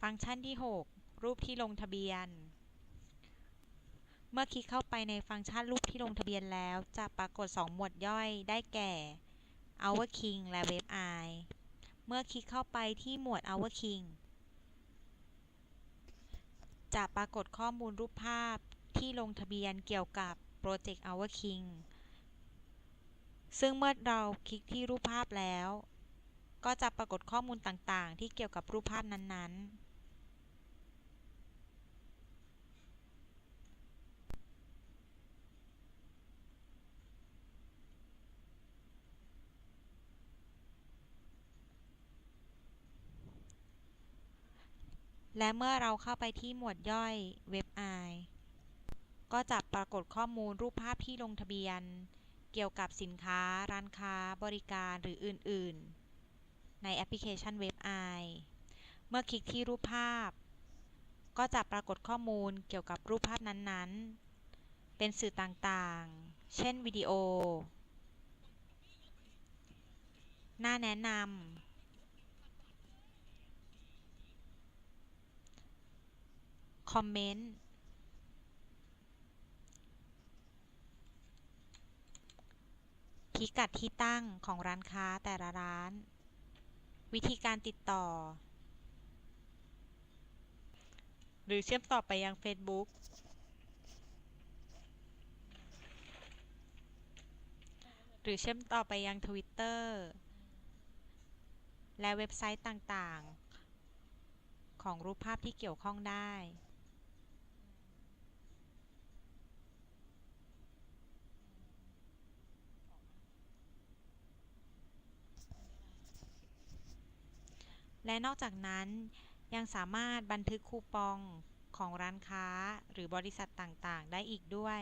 ฟังก์ชันที่ 6 รูปที่ลงทะเบียน เมื่อคลิกเข้าไปในฟังก์ชันรูปที่ลงทะเบียนแล้ว จะปรากฏ 2 หมวดย่อยได้แก่ Our King และ Web Eye เมื่อคลิกเข้าไปที่หมวด Our King จะปรากฏข้อมูลรูปภาพที่ลงทะเบียนเกี่ยวกับโปรเจกต์ Our King ซึ่งเมื่อเราคลิกที่รูปภาพแล้ว ก็จะปรากฏข้อมูลต่างๆ ที่เกี่ยวกับรูปภาพนั้นๆ และเมื่อเราเข้าไปที่หมวดย่อย Web Eye ก็จะปรากฏข้อมูลรูปภาพที่ลงทะเบียน เกี่ยวกับสินค้า ร้านค้า บริการหรืออื่น ๆ ในแอปพลิเคชัน Web Eye เมื่อคลิกที่รูปภาพ ก็จะปรากฏข้อมูลเกี่ยวกับรูปภาพนั้นๆ เป็นสื่อต่างๆ เช่นวิดีโอ หน้าแนะนำ คอมเมนต์ พิกัดที่ตั้งของร้านค้าแต่ละร้าน วิธีการติดต่อ หรือเชื่อมต่อไปยัง Facebook หรือเชื่อมต่อไปยัง Twitter และเว็บไซต์ต่าง ๆ ของรูปภาพที่เกี่ยวข้องได้ และนอกจากนั้นยังสามารถบันทึกคูปองของร้านค้าหรือบริษัทต่าง ๆ ได้อีกด้วย